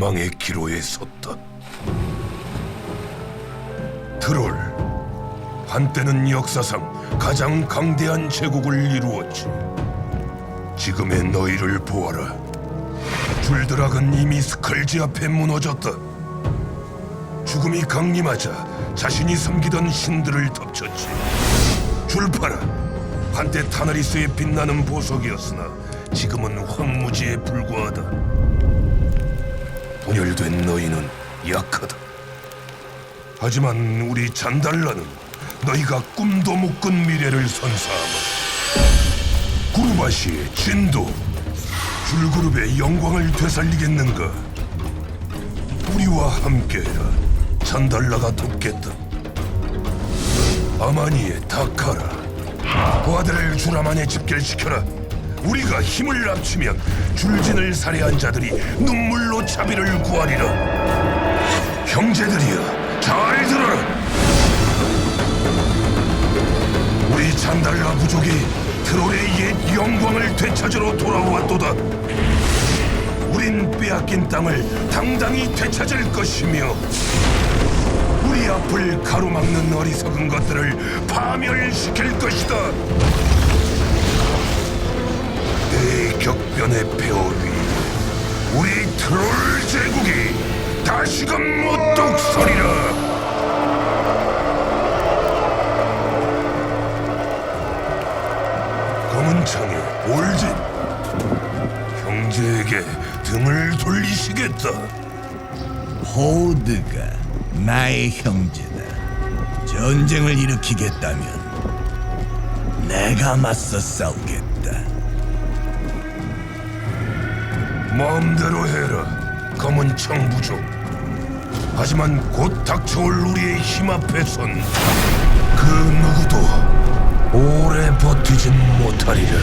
절망의 기로에 섰다. 트롤, 한때는 역사상 가장 강대한 제국을 이루었지. 지금의 너희를 보아라. 줄드락은 이미 스컬지 앞에 무너졌다. 죽음이 강림하자 자신이 섬기던 신들을 덮쳤지. 줄파라, 한때 타나리스의 빛나는 보석이었으나 지금은 황무지에 불과하다. 분열된 너희는 약하다. 하지만 우리 잔달라는 너희가 꿈도 못 꾼 미래를 선사하마. 구르바시의 진도, 줄그룹의 영광을 되살리겠는가? 우리와 함께해라. 잔달라가 돕겠다. 아마니의 다카라, 부하들을 주라만에 집결시켜라. 우리가 힘을 합치면 줄진을 살해한 자들이 눈물로 자비를 구하리라. 형제들이여, 잘 들어라. 우리 잔달라 부족이 트롤의 옛 영광을 되찾으러 돌아왔도다. 우린 빼앗긴 땅을 당당히 되찾을 것이며 우리 앞을 가로막는 어리석은 것들을 파멸시킬 것이다. 내 격변의 폐허 위 우리 트롤 제국이 다시금 못 독서리라. 검은 창에 올진 형제에게 등을 돌리시겠다. 호드가 나의 형제다. 전쟁을 일으키겠다면 내가 맞서 싸우겠다. 마음대로 해라, 검은 창 부족. 하지만 곧 닥쳐올 우리의 힘 앞에선 그 누구도 오래 버티진 못하리라.